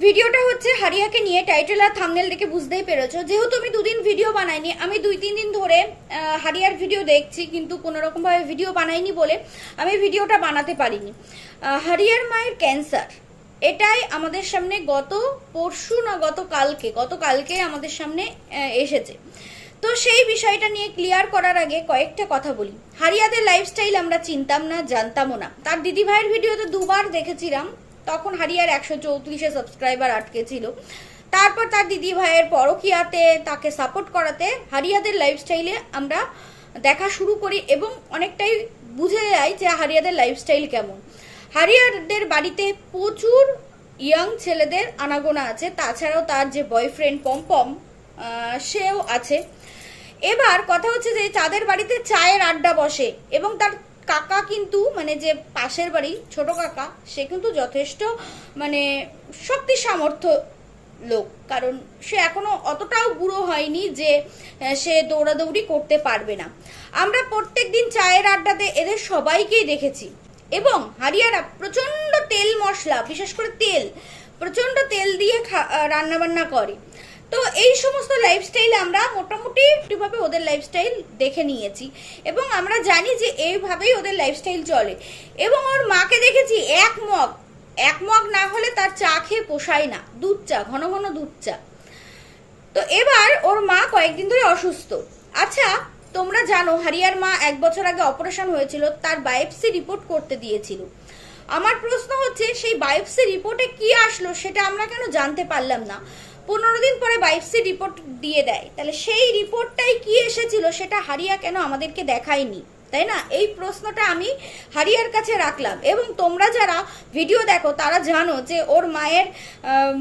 ভিডিওটা হচ্ছে হারিয়াকে নিয়ে টাইটেল আর থামনেল দেখে বুঝতেই পেরেছ। যেহেতু আমি দুদিন ভিডিও বানাইনি, আমি দুই তিন দিন ধরে হারিয়ার ভিডিও দেখছি, কিন্তু কোনো রকমভাবে ভিডিও বানাইনি বলে আমি ভিডিওটা বানাতে পারিনি। হারিয়ার মায়ের ক্যান্সার, এটাই আমাদের সামনে গত পরশু না গত কালকে গত কালকে আমাদের সামনে এসেছে। তো সেই বিষয়টা নিয়ে ক্লিয়ার করার আগে কয়েকটা কথা বলি। হারিয়াদের লাইফস্টাইল আমরা চিনতাম না, জানতামও না। তার দিদি ভাইয়ের ভিডিওতে দুবার দেখেছিলাম তখন হারিয়ার একশো চৌত্রিশে সাবস্ক্রাইবার আটকে ছিল। তারপর তার দিদি ভাইয়ের পরকিয়াতে তাকে সাপোর্ট করাতে হারিয়াদের লাইফস্টাইলে আমরা দেখা শুরু করি এবং অনেকটাই বুঝে যাই যে হারিয়াদের লাইফস্টাইল কেমন। হারিয়াদের বাড়িতে প্রচুর ইয়াং ছেলেদের আনাগোনা আছে, তাছাড়াও তার যে বয়ফ্রেন্ড পম্পম সেও আছে। এবার কথা হচ্ছে যে তাদের বাড়িতে চায়ের আড্ডা বসে এবং তার কাকা কিন্তু মানে যে পাশের বাড়ি, ছোট কাকা, সে কিন্তু যথেষ্ট মানে শক্তি সামর্থ্য লোক। কারণ সে এখনও অতটাও বুড়ো হয়নি যে সে দৌড়াদৌড়ি করতে পারবে না। আমরা প্রত্যেক দিন চায়ের আড্ডাতে এদের সবাইকেই দেখেছি। এবং হারিয়ারা প্রচণ্ড তেল মশলা, বিশেষ করে তেল প্রচণ্ড তেল দিয়ে রান্না বান্না করে। তো এই সমস্ত লাইফস্টাইল আমরা মোটামুটি একটুভাবে ওদের লাইফস্টাইল দেখে নিয়েছি। এবং আমরা জানি যে এইভাবেই ওদের লাইফস্টাইল চলে। এবং ওর মাকে দেখেছি এক মগ। এক মগ না হলে তার চা খেয়ে পোষায় না। দুধ চা, ঘন ঘন দুধ চা। তো এবার ওর মা কয়েকদিন ধরে অসুস্থ। আচ্ছা তোমরা জানো, হারিয়ার মা এক বছর আগে অপারেশন হয়েছিল, তার বায়োপসি রিপোর্ট করতে দিয়েছিল। আমার প্রশ্ন হচ্ছে, সেই বায়োপসি রিপোর্টে কি আসলো সেটা আমরা কেন জানতে পারলাম না? পনেরো দিন পরে বায়োপসি রিপোর্ট দিয়ে দেয়। তাহলে সেই রিপোর্টটাই কি এসেছিল সেটা হারিয়া কেন আমাদেরকে দেখায়নি? তাই না? এই প্রশ্নটা আমি হারিয়ার কাছে রাখলাম। এবং তোমরা যারা ভিডিও দেখো, তারা জানো যে ওর মায়ের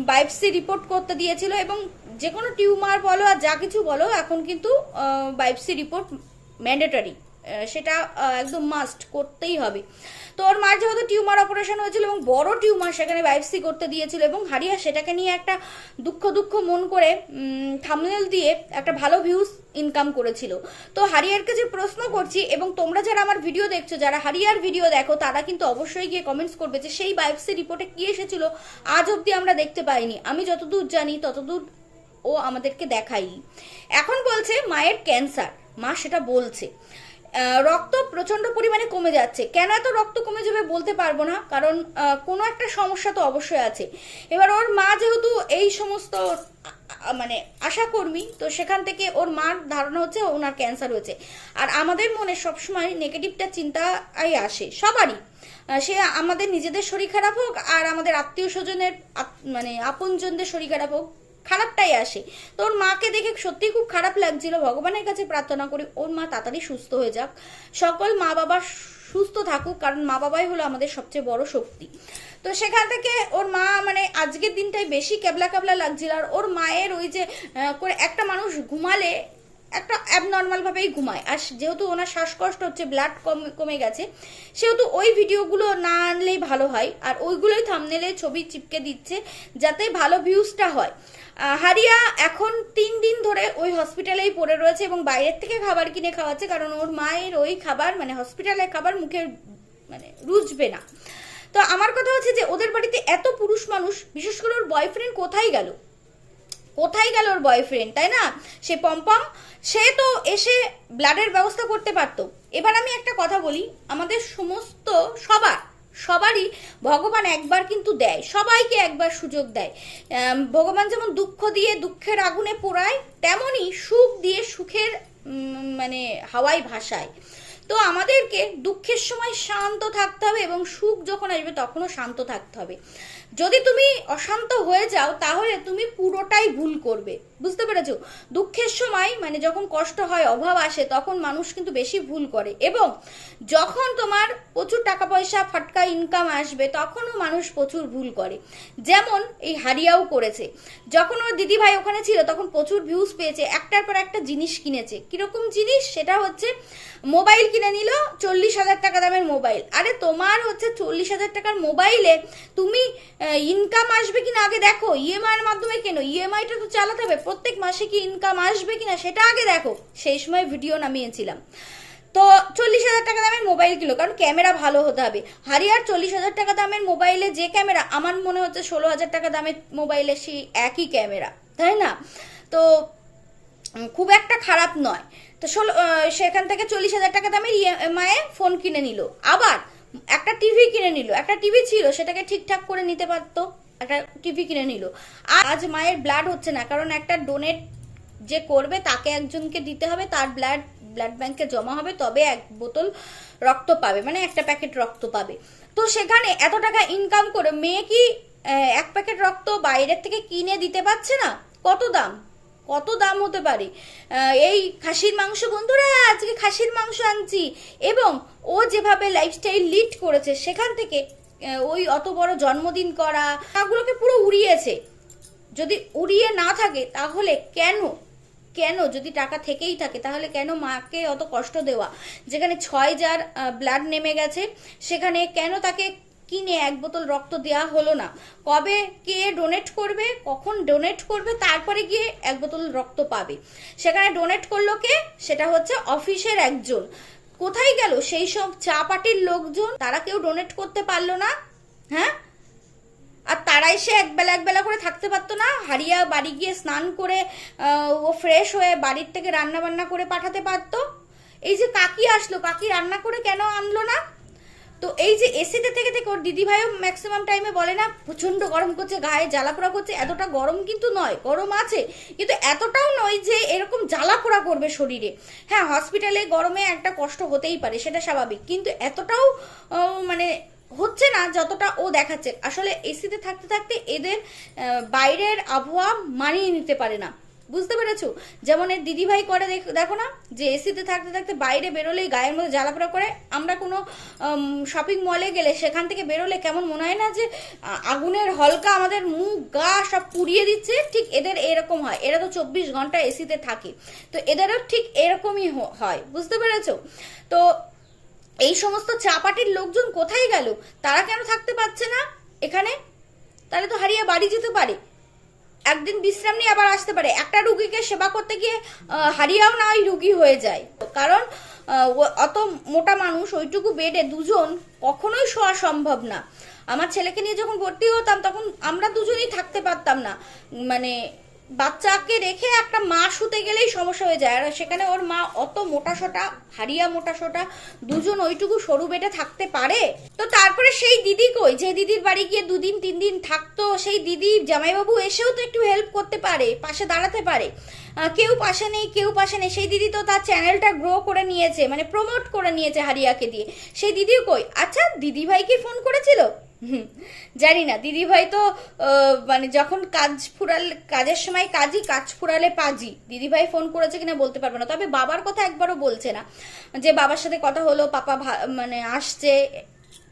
বায়োপসি রিপোর্ট করতে দিয়েছিল এবং যে কোনো টিউমার বলো আর যা কিছু বলো, এখন কিন্তু বায়োপসি রিপোর্ট ম্যান্ডেটরি সেটা একদম মাস্ট করতেই হবে। তো ওর মার যেহেতু টিউমার অপারেশন হয়েছিল এবং বড় টিউমার সেখানে বায়োপসি করতে দিয়েছিল এবং হারিয়া সেটাকে নিয়ে একটা দুঃখ দুঃখ মন করে থামনেল দিয়ে একটা ভালো ভিউজ ইনকাম করেছিল। তো হারিয়ার কাছে প্রশ্ন করছি এবং তোমরা যারা আমার ভিডিও দেখছ, যারা হারিয়ার ভিডিও দেখো, তারা কিন্তু অবশ্যই গিয়ে কমেন্টস করবে যে সেই বায়োপসি রিপোর্টে কি এসেছিল, আজ অবধি আমরা দেখতে পাইনি। আমি যতদূর জানি, ততদূর ও আমাদেরকে দেখায়নি। এখন বলছে মায়ের ক্যান্সার মা সেটা বলছে। রক্ত প্রচণ্ড পরিমাণে কমে যাচ্ছে। কেন এত রক্ত কমে যাবে বলতে পারব না, কারণ কোনো একটা সমস্যা তো অবশ্যই আছে। এবার ওর মা যেহেতু এই সমস্ত মানে আশাকর্মী, তো সেখান থেকে ওর মার ধারণা হচ্ছে ওনার ক্যান্সার হয়েছে। আর আমাদের মনে সবসময় নেগেটিভটা চিন্তাই আসে, সবারই। সে আমাদের নিজেদের শরীর খারাপ হোক, আর আমাদের আত্মীয় স্বজনের মানে আপনজনদের শরীর খারাপ হোক খারাপটাই আসে। তো ওর মাকে দেখে সত্যি খুব খারাপ লাগছিল। ভগবানের কাছে প্রার্থনা করি ওর মা তাড়াতাড়ি সুস্থ হয়ে যাক। সকল মা বাবা সুস্থ থাকুক, কারণ মা বাবাই হলো আমাদের সবচেয়ে বড় শক্তি। তো সেখান থেকে ওর মা মানে আজকের দিনটাই বেশি ক্যাবলা ক্যাবলা লাগছিল। আর ওর মায়ের ওই যে করে একটা মানুষ ঘুমালে একটা অ্যাবনর্মাল ভাবেই ঘুমায়। আর যেহেতু ওনার শ্বাসকষ্ট হচ্ছে ব্লাড কমে কমে গেছে, সেহেতু ওই ভিডিওগুলো না আনলেই ভালো হয়। আর ওইগুলোই থামনেলে ছবি চিপকে দিচ্ছে, যাতে ভালো ভিউজটা হয়। হারিয়া এখন তিন দিন ধরে ওই হসপিটালেই পড়ে রয়েছে এবং বাইরের থেকে খাবার কিনে খাওয়াচ্ছে কারণ ওর মায়ের ওই খাবার মানে হসপিটালের খাবার মুখে মানে রুচবে না। তো আমার কথা হচ্ছে যে ওদের বাড়িতে এত পুরুষ মানুষ, বিশেষ করে ওর বয়ফ্রেন্ড কোথায় গেল? কোথায় গেল ওর বয়ফ্রেন্ড তাই না? সে পম্পম, সে তো এসে ব্লাডের ব্যবস্থা করতে পারতো। এবার আমি একটা কথা বলি, আমাদের সমস্ত সবার সবারই ভগবান একবার কিন্তু দেয়, সবাইকে একবার সুযোগ দেয়। ভগবান যেমন দুঃখ দিয়ে দুঃখের আগুনে পোড়ায় তেমনই সুখ দিয়ে সুখের মানে হাওয়ায় ভাসায়। তো আমাদেরকে দুঃখের সময় শান্ত থাকতে হবে এবং সুখ যখন আসবে তখনও শান্ত থাকতে হবে। যদি তুমি অশান্ত হয়ে যাও, তাহলে তুমি পুরোটাই ভুল করবে। বুঝতে পেরেছ? দুঃখের সময় মানে যখন কষ্ট হয়, অভাব আসে, তখন মানুষ কিন্তু বেশি ভুল করে। এবং যখন তোমার প্রচুর টাকা পয়সা ফাটকা ইনকাম আসবে, তখনও মানুষ প্রচুর ভুল করে। যেমন এই হারিয়াও করেছে। যখন ওর দিদি ভাই ওখানে ছিল, তখন প্রচুর ভিউজ পেয়েছে, একটার পর একটা জিনিস কিনেছে। কীরকম জিনিস? সেটা হচ্ছে, মোবাইল কিনে নিল, চল্লিশ হাজার টাকা দামের মোবাইল। আরে তোমার হচ্ছে চল্লিশ হাজার টাকার মোবাইলে তুমি ইনকাম আসবে কিনা আগে দেখো। ইএমআই এর মাধ্যমে কেন? ইএমআইটা তো চালাতে হবে। প্রত্যেক মাসে কি ইনকাম আসবে কিনা সেটা আগে দেখো। সেই সময় ভিডিও নামিয়েছিলাম। তো চল্লিশ হাজার টাকা দামের মোবাইল কিলো কারণ ক্যামেরা ভালো হতে হবে। হারিয়ার চল্লিশ হাজার টাকা দামের মোবাইলে যে ক্যামেরা আমার মনে হচ্ছে ষোলো হাজার টাকা দামের মোবাইলে সেই একই ক্যামেরা তাই না? তো খুব একটা খারাপ নয়। তো ষোলো সেখান থেকে চল্লিশ হাজার টাকা দামের ইএমআই ফোন কিনে নিল। আবার একটা টিভি কিনে নিল, একটা টিভি ছিল, সেটাকে ঠিকঠাক করে নিতে পারতো। একটা টিভি কিনে নিল। আজ মায়ের ব্লাড হচ্ছে না, কারণ একটা ডোনেট যে করবে তাকে একজনকে দিতে হবে, তার ব্লাড ব্লাড ব্যাংকে জমা হবে, তবে এক বোতল রক্ত পাবে মানে একটা প্যাকেট রক্ত পাবে। তো সেখানে এত টাকা ইনকাম করে মেয়ে কি এক প্যাকেট রক্ত বাইরের থেকে কিনে দিতে পারছে না? কত দাম? কত দাম হতে পারে? এই খাসির মাংস, বন্ধুরা, আজকে খাসির মাংস আনছি। এবং ও যেভাবে লাইফস্টাইল লিড করেছে, সেখান থেকে ওই অত বড় জন্মদিন করা, তাগুলোকে পুরো উড়িয়েছে। যদি উড়িয়ে না থাকে, তাহলে কেন? কেন যদি টাকা থেকেই থাকে, তাহলে কেন মাকে অত কষ্ট দেওয়া? যেখানে ছয় যার ব্লাড নেমে গেছে, সেখানে কেন তাকে কিনে এক বোতল রক্ত দেওয়া হলো না? কবে কে ডোনেট করবে, কখন ডোনেট করবে, তারপরে গিয়ে এক বোতল রক্ত পাবে। সেখানে ডোনেট করল কে? সেটা হচ্ছে অফিসের একজন। কোথায় গেল সেই সব চা পার্টির লোকজন? তারা কেউ ডোনেট করতে পারল না? হ্যাঁ? আর তারা এসে একবেলা একবেলা করে থাকতে পারতো না? হারিয়া বাড়ি গিয়ে স্নান করে ও ফ্রেশ হয়ে বাড়ির থেকে রান্না বান্না করে পাঠাতে পারতো? এই যে কাকি আসলো, কাকি রান্না করে কেন আনলো না? তো এই যে এসিতে থেকে থেকে ওর দিদি ভাইও ম্যাক্সিমাম টাইমে বলে না প্রচণ্ড গরম করছে, গায়ে জ্বালা জ্বালাপোড়া করছে, এতটা গরম কিন্তু নয়, গরম আছে, কিন্তু এতটাও নয় যে এরকম জ্বালা জ্বালাপোড়া করবে শরীরে। হ্যাঁ হসপিটালে গরমে একটা কষ্ট হতেই পারে, সেটা স্বাভাবিক, কিন্তু এতটাও মানে হচ্ছে না যতটা ও দেখাচ্ছে। আসলে এসিতে থাকতে থাকতে এদের বাইরের আবহাওয়া মানিয়ে নিতে পারে না। বুঝতে পেরেছ? যেমন এর দিদিভাই করে দেখ- না, যে এসিতে থাকতে থাকতে বাইরে বেরোলেই গায়ের মধ্যে জ্বালাপোড়া করে। আমরা কোনো শপিং মলে গেলে সেখান থেকে বেরোলে কেমন মনে হয় না যে আগুনের হলকা আমাদের মুখ, গা সব পুড়িয়ে দিচ্ছে, ঠিক এদের এরকম হয়। এরা তো চব্বিশ ঘণ্টা এসিতে থাকে। তো এদেরও ঠিক এরকমই হয়। বুঝতে পেরেছ? তো এই সমস্ত চাপাটির লোকজন কোথায় গেল? তারা কেন থাকতে পারছে না এখানে? তাহলে তো হারিয়ে বাড়ি যেতে পারে। একদিন বিশ্রাম নিয়ে আবার আসতে পারে। একটা রুগীকে সেবা করতে গিয়ে হারিয়েও না ওই রুগী হয়ে যায়। কারণ অত মোটা মানুষ, ওইটুকু বেডে দুজন কখনোই শোয়া সম্ভব না। আমার ছেলেকে নিয়ে যখন ভর্তি হতাম, তখন আমরা দুজনেই থাকতে পারতাম না। মানে বাচ্চাকে রেখে একটা মা শুতে গেলেই সমস্যা হয়ে যায়। আর সেখানে ওর মা অত মোটা সোটা হারিয়া মোটা সোটা দুজন ওইটুকু সরু বেটে থাকতে পারে? তো তারপরে সেই দিদি কই? যে দিদির বাড়ি গিয়ে দুদিন, তিন দিন থাকতো, সেই দিদি জামাইবাবু এসেও তো একটু হেল্প করতে পারে, পাশে দাঁড়াতে পারে। কেউ পাশে নেই, কেউ পাশে নেই। সেই দিদি তো তার চ্যানেলটা গ্রো করে নিয়েছে মানে প্রমোট করে নিয়েছে হারিয়াকে দিয়ে। সেই দিদিও কই? আচ্ছা দিদি ভাই কি ফোন করেছিল? জানি না দিদি ভাই তো মানে যখন কাজ ফুরাল, কাজের সময় কাজই, কাজ ফুরালে পাজি। দিদি ভাই ফোন করেছে কিনা বলতে পারব না। তবে বাবার কথা একবারও বলছে না। যে বাবার সাথে কথা হলো, পাপা মানে আসছে।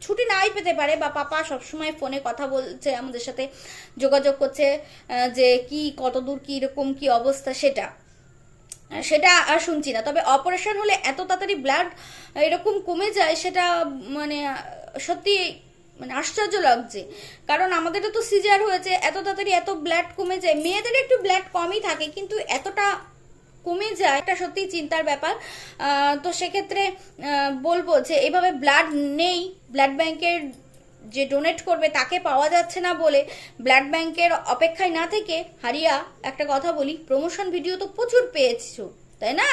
ছুটি নাই পেতে পারে, বা পাপা সবসময় ফোনে কথা বলছে, আমাদের সাথে যোগাযোগ করছে যে কি কত দূর কি রকম, কি অবস্থা সেটা। সেটা আর শুনছি না। তবে অপারেশন হলে এত তাড়াতাড়ি ব্লাড এরকম কমে যায়, সেটা মানে সত্যি মানে আশ্চর্য লাগছে। কারণ আমাদেরও তো সিজার হয়েছে, এত তাড়াতাড়ি এত ব্লাড কমে যায় মেয়েদের একটু ব্লাড কমই থাকে, কিন্তু এতটা কমে যায়, এটা সত্যি চিন্তার ব্যাপার। তো সেক্ষেত্রে বলব যে এইভাবে ব্লাড নেই ব্লাড ব্যাংকের যে ডোনেট করবে তাকে পাওয়া যাচ্ছে না বলে ব্লাড ব্যাংকের অপেক্ষায় না থেকে, হারিয়া একটা কথা বলি প্রমোশন ভিডিও তো প্রচুর পেয়েছ। তাই না?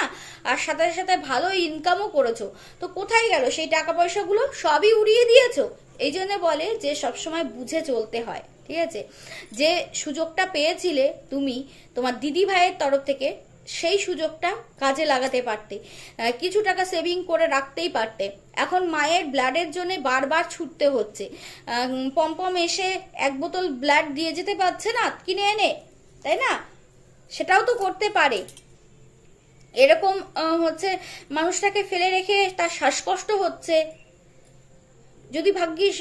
আর সাথে সাথে ভালো ইনকামও করেছ। তো কোথায় গেল সেই টাকা পয়সাগুলো সবই উড়িয়ে দিয়েছ। এই জন্য বলে যে সবসময় বুঝে চলতে হয়, ঠিক আছে? যে সুযোগটা পেয়েছিলে তুমি, তোমার দিদি ভাইয়ের তরফ থেকে, সেই সুযোগটা কাজে লাগাতে পারতে। কিছু টাকা সেভিং করে রাখতেই পারতে। এখন মায়ের ব্লাডের জন্য বারবার ছুটতে হচ্ছে। পম্পম এসে এক বোতল ব্লাড দিয়ে যেতে পারছে না, কিনে এনে, তাই না? সেটাও তো করতে পারে। এরকম হচ্ছে মানুষটাকে ফেলে রেখে তার শ্বাসকষ্ট হচ্ছে। যদি ভাগ্যিস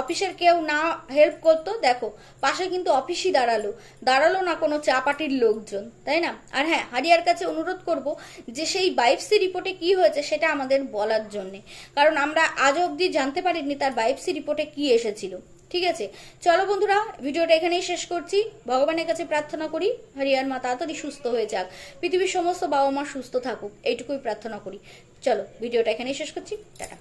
অফিসের কেউ না হেল্প করতো, দেখো, পাশে কিন্তু অফিসই দাঁড়াল। দাঁড়াল না কোনো চা পার্টির লোকজন, তাই না? আর হ্যাঁ হারিয়ার কাছে অনুরোধ করব যে সেই বাইপসি রিপোর্টে কি হয়েছে সেটা আমাদের বলার জন্যে। কারণ আমরা আজ অবধি জানতে পারিনি তার বাইপসি রিপোর্টে কি এসেছিল। ঠিক আছে? চলো বন্ধুরা, ভিডিওটা এখানেই শেষ করছি। ভগবানের কাছে প্রার্থনা করি হরিয়ার মা তাড়াতাড়ি সুস্থ হয়ে যাক। পৃথিবীর সমস্ত বাবা মা সুস্থ থাকুক, এইটুকুই প্রার্থনা করি। চলো, ভিডিওটা এখানেই শেষ করছি। টাটা।